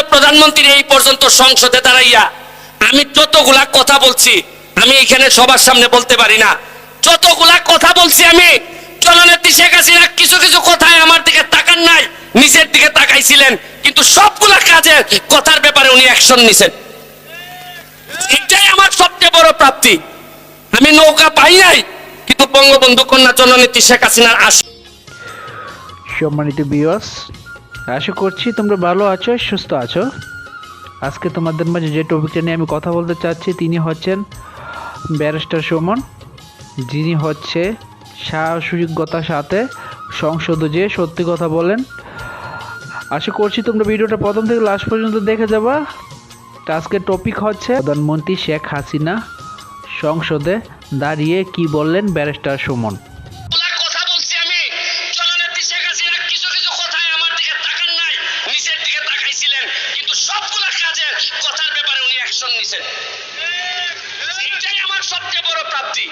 মাননীয় প্রধানমন্ত্রী এই পর্যন্ত সংসদে দাঁড়াইয়া আমি যতগুলা কথা বলছি, আমি এখানে সবার সামনে বলতে পারি না। যতগুলা কথা বলছি আমি, জননেত্রী শেখ হাসিনা কিছু কিছু কথায় আমার দিকে তাকান নাই নিচের দিকে তাকাইছিলেন, কিন্তু সবগুলা কাজের কথার ব্যাপারে উনি অ্যাকশন নিছেন। এটাই আমার সবচেয়ে বড় প্রাপ্তি। আমি নৌকা পাই নাই, কিন্তু বঙ্গবন্ধু কন্যা জননেত্রী শেখ হাসিনার আশ সম্মানিত বিয়স আশা করছি তোমরা ভালো আছো, সুস্থ আছো। আজকে তোমাদের মাঝে যে টপিকটা নিয়ে আমি কথা বলতে চাচ্ছি, তিনি হচ্ছেন ব্যারিস্টার সুমন। যিনি হচ্ছে সাহসিকতার সাথে সংসদে যে সত্যি কথা বলেন। আশা করছি তোমরা ভিডিওটা প্রথম থেকে লাস্ট পর্যন্ত দেখে যাবা। আজকের টপিক হচ্ছে প্রধানমন্ত্রী শেখ হাসিনা সংসদে দাঁড়িয়ে কি বললেন ব্যারিস্টার সুমন। দিকে তাকাইছিলেন কিন্তু সবগুলা কাজের কথার ব্যাপারে উনি অ্যাকশন নিছেন। এটাই আমার সবচেয়ে বড় প্রাপ্তি।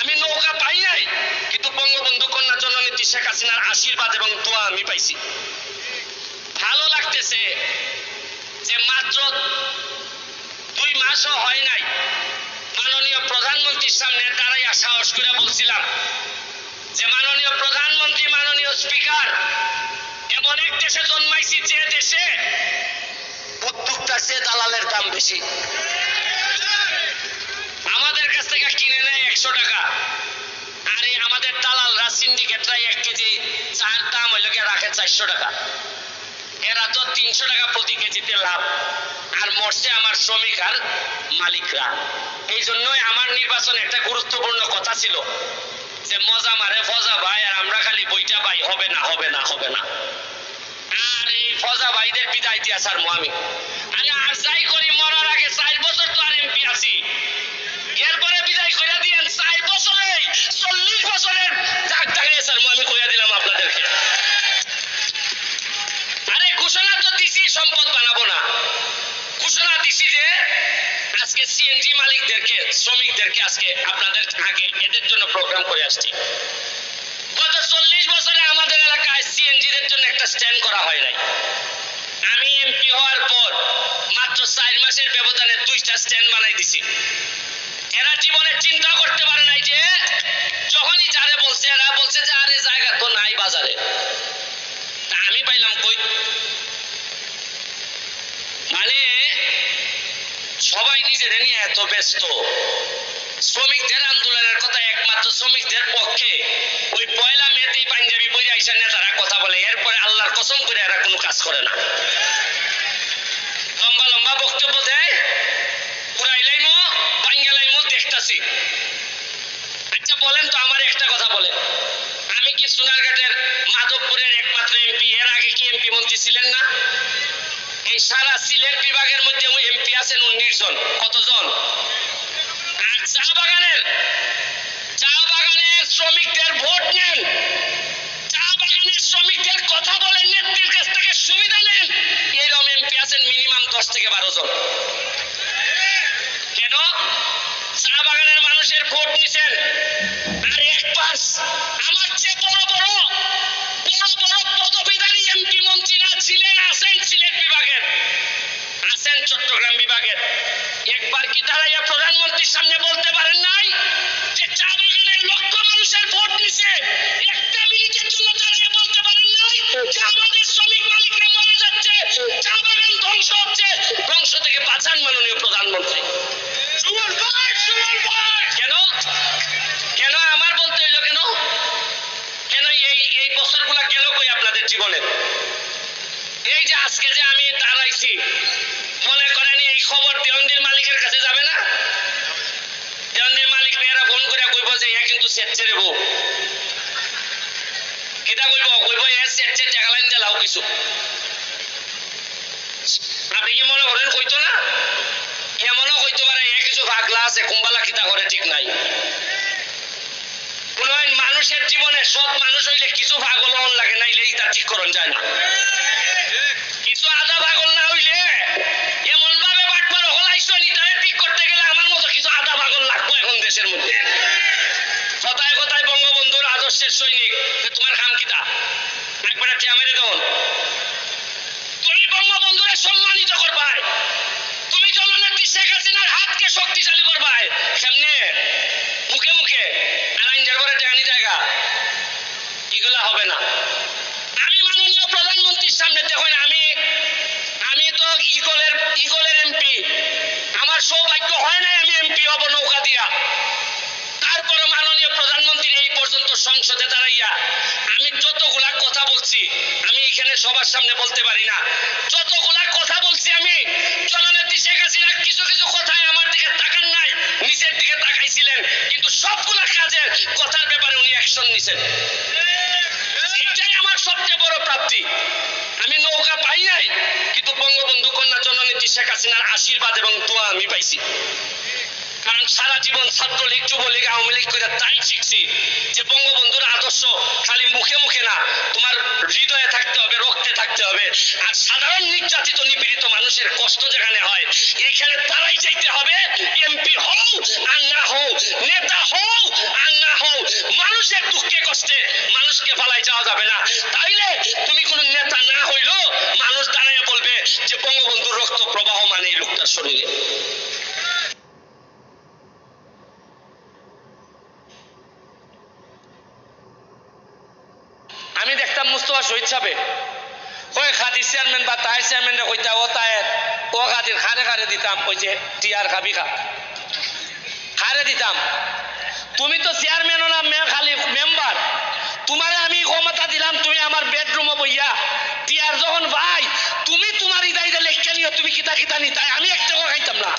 আমি নৌকা পাই নাই, কিন্তু বঙ্গবন্ধু কন্যা জননেত্রী শেখ হাসিনার আশীর্বাদ এবং দোয়া আমি পাইছি। ভালো লাগতেছে যে মাত্র দুই মাসও হয় নাই, মাননীয় প্রধানমন্ত্রীর সামনে দাঁড়াইয়া সাহস করে বলছিলাম যে মাননীয় প্রধানমন্ত্রী, মাননীয় স্পিকার এক দেশে জন্মাইছি যে দেশে উদ্যোক্তার চেয়ে দালালের দাম বেশি। আমাদের কাছ থেকে কিনে নেয় একশো টাকা। আর এই আমাদের দালালরা, সিন্ডিকেটরা এক কেজি চার দাম হইল রাখে চারশো টাকা। এরা তো তিনশো টাকা প্রতি কেজিতে লাভ। আর মরছে আমার শ্রমিক আর মালিকরা। এই জন্যই আমার নির্বাচন একটা গুরুত্বপূর্ণ কথা ছিল। যে মজা মারে ফজা ভাই, আর আমরা খালি বইটা পাই, হবে না হবে না হবে না। আর এই ফজা ভাইদের বিদায় দিয়া স্যার আমি আরে আর যাই করি, মরার আগে চার বছর তো আর এমপি আছি। এরপরে বিদায় করে দিয়েন, চার বছরে, চল্লিশ বছরের দাগ দাগে স্যার আমি কইয়া দিলাম আপনাদেরকে। আরে ঘোষণা তো দিছি, সম্পদ বানাবো না। ঘোষণা দিছি যে, আজকে সিএনজি মালিকদেরকে, শ্রমিকদেরকে আজকে আপনাদের আগে এদের জন্য প্রোগ্রাম করে আসছি। গত চল্লিশ বছরে আমাদের এলাকায় সিএনজিদের জন্য একটা স্ট্যান্ড করা হয় নাই। আমি এমপি হওয়ার পর মাত্র চার মাসের ব্যবধানে দুইটা স্ট্যান্ড বানাই দিছি। এরা জীবনে চিন্তা করতে পারে নাই যে, যখনই যারে বলছে, এরা বলছে যে, আরে, জায়গা তো নাই বাজারে। তা আমি পাইলাম কই? মানে সবাই নিজের নিয়ে এত ব্যস্ত। শ্রমিকদের আন্দোলনের কথা একমাত্র শ্রমিকদের পক্ষে। ওই পয়লা মেতেই পাঞ্জাবি পরে আইসা নেতারা কথা বলে, এরপরে আল্লাহর কসম করে এরা কোনো কাজ করে না। লম্বা লম্বা বক্তব্য দেয় বাঙ্গালাইমো দেখতাছি। আচ্ছা বলেন তো, আমার একটা কথা আমি কি সোনারঘাটের মাধবপুরের একমাত্র এমপি, এর আগে কি এমপি মন্ত্রী ছিলেন না? এই সারা সিলেট বিভাগের মধ্যে এমপি আছেন উনিশ জন। কতজন? চা বাগানের চা বাগানের শ্রমিকদের ভোট নেন। চা বাগানের শ্রমিকদের কথা বলেন নেত্রীর কাছ থেকে সুবিধা নেন। এরকম এমপি আছেন মিনিমাম দশ থেকে বারো জন। কেন? চা বাগানের মানুষের ভোট নিছেন। আর এক পাশ আমার চেয়ে বড় বড় বড় বড় পদবিধারী এমপি মন্ত্রীরা ছিলেন, আছেন সিলেট বিভাগের। আছেন চট্টগ্রাম বিভাগের। একবার কি দাঁড়াইয়া প্রধানমন্ত্রীর সামনে বলতে পারেন নাই যে চা বাগানের লক্ষ মানুষের ভোট নিছে? একটা মিনিটের জন্য দাঁড়িয়ে বলতে পারেন নাই যে আমাদের শ্রমিক মালিকরা মরে যাচ্ছে, চা বাগান ধ্বংস হচ্ছে। ধ্বংস থেকে বাঁচান মাননীয় প্রধানমন্ত্রী। কেন? কেন আমার বলতে হইল কেন? কেন এই এই বছরগুলা গেল কই আপনাদের জীবনে? এই যে আজকে যে আমি দাঁড়াইছি, মনে করেন এই খবর দেওয়ানদির মালিকের কাছে যাবে না দেওয়ানদির মালিক মেয়েরা ফোন করে কইব যে বউ এটা কইব কইব এ সেট ছেড়ে টাকা লাইন দিলাও কিছু। কি মনে করেন কইতো না। এমনও হইতে পারে এ কিছু ভাগলা আছে কুম্বালা কিতা করে ঠিক নাই। কোন মানুষের জীবনে সৎ মানুষ হইলে কিছু ভাগল লাগে নাইলে তা ঠিক করন যায় না। কিছু আধা ভাগল না হইলে সৈনিক তোমার খাম কিতা একবার টিয়া মেরে দেন তুমি বঙ্গবন্ধুরে সম্মানিত করবাই। তুমি জননেত্রী শেখ হাসিনার হাতকে শক্তিশালী করবাই। সামনে মুখে মুখে। আর আইন যারবারে টানি জায়গা। এগুলা হবে না। আমি মাননীয় প্রধানমন্ত্রীর সামনে দেখো আমি প্রধানমন্ত্রী এই পর্যন্ত সংসদে দাঁড়াইয়া আমি যতগুলা কথা বলছি, আমি এখানে সবার সামনে বলতে পারি না। যতগুলা কথা বলছি আমি কিছু কিছু কথায় আমার দিকে তাকান নাই দিকে তাকাইছিলেন, কিন্তু সবগুলা কাজের কথার ব্যাপারে উনি অ্যাকশন নিছেন। নৌকা পাই নাই, কিন্তু বঙ্গবন্ধু কন্যা শেখ আশীর্বাদ এবং দোয়া আমি পাইছি। কারণ সারা জীবন ছাত্রলীগ, যুবলীগ, আওয়ামী লীগ করে তাই শিখছি যে বঙ্গবন্ধুর আদর্শ খালি মুখে মুখে না, তোমার হৃদয়ে থাকতে হবে, রক্তে থাকতে হবে। আর সাধারণ নির্যাতিত, নিপীড়িত মানুষের কষ্ট যেখানে হয় এখানে তারাই চাইতে হবে এমপি হও, আর না হও, নেতা হও, আর না হও। মানুষের দুঃখে, কষ্টে মানুষকে ফালাই যাওয়া যাবে না। তাইলে তুমি কোনো নেতা না হইল মানুষ দাঁড়াইয়া বলবে যে বঙ্গবন্ধুর রক্ত প্রবাহ মানে এই লোকটার শরীরে। শহীদ সাহেব ওই খাদির চেয়ারম্যান বা তাই চেয়ারম্যান কইতা, ও তাই, ও খাদির খারে খারে দিতাম। ওই যে টিয়ার খাবি খা। খারে দিতাম। তুমি তো চেয়ারম্যানও না, মে খালি মেম্বার তোমারে আমি ক্ষমতা দিলাম, তুমি আমার বেডরুমে বইয়া। টিয়ার যখন ভাই, তুমি তোমার ইদাইতে লেখকে নিও, তুমি কিতা কিতা নি, তাই আমি একটা খাইতাম না।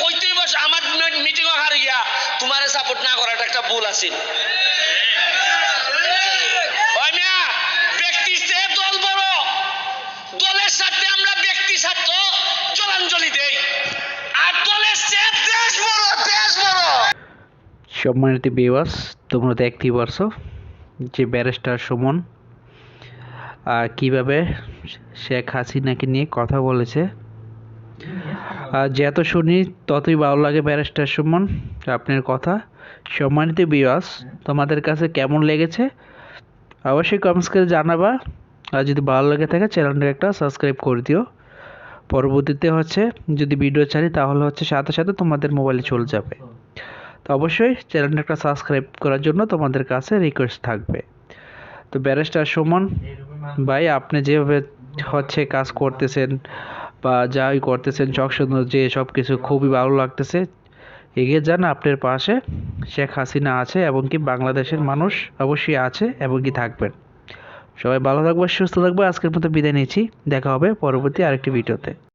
কইতেই বস, আমার মিটিং হার গিয়া তোমারে সাপোর্ট না করাটা একটা ভুল আছিল ওই মিয়া, ব্যক্তির চেয়ে দল বড় সাথে আমরা ব্যক্তি স্বার্থ জলাঞ্জলি দেই। আর দলের চেয়ে দেশ বড় দেশ বড়। সম্মানিত বিওয়াস তোমরা দেখতেই পারছ যে ব্যারিস্টার সুমন আহ, কীভাবে শেখ হাসিনাকে নিয়ে কথা বলেছে। আর যত শুনি ততই ভালো লাগে ব্যারিস্টার সুমন আপনার কথা। সম্মানিত বিওয়াস তোমাদের কাছে কেমন লেগেছে? অবশ্যই কমেন্টস করে জানাবা। আর যদি ভালো লেগে থাকে চ্যানেলটা একটা সাবস্ক্রাইব করে দিও। পরবর্তীতে হচ্ছে যদি ভিডিও ছাড়ি তাহলে হচ্ছে সাথে সাথে তোমাদের মোবাইলে চলে যাবে। তো অবশ্যই চ্যানেলটা একটা সাবস্ক্রাইব করার জন্য তোমাদের কাছে রিকোয়েস্ট থাকবে। তো ব্যারিস্টার সুমন, ভাই আপনি যেভাবে হচ্ছে কাজ করতেছেন বা যাই করতেছেন চক সুন্দর যে সব কিছু খুবই ভালো লাগতেছে, এগিয়ে যান আপনার পাশে। শেখ হাসিনা আছে এবং কি বাংলাদেশের মানুষ অবশ্যই আছে এবং কি থাকবেন। সবাই ভালো থাকবে সুস্থ থাকবে। আজকের মতো বিদায় নিচ্ছি। দেখা হবে পরবর্তী আরেকটি ভিডিওতে।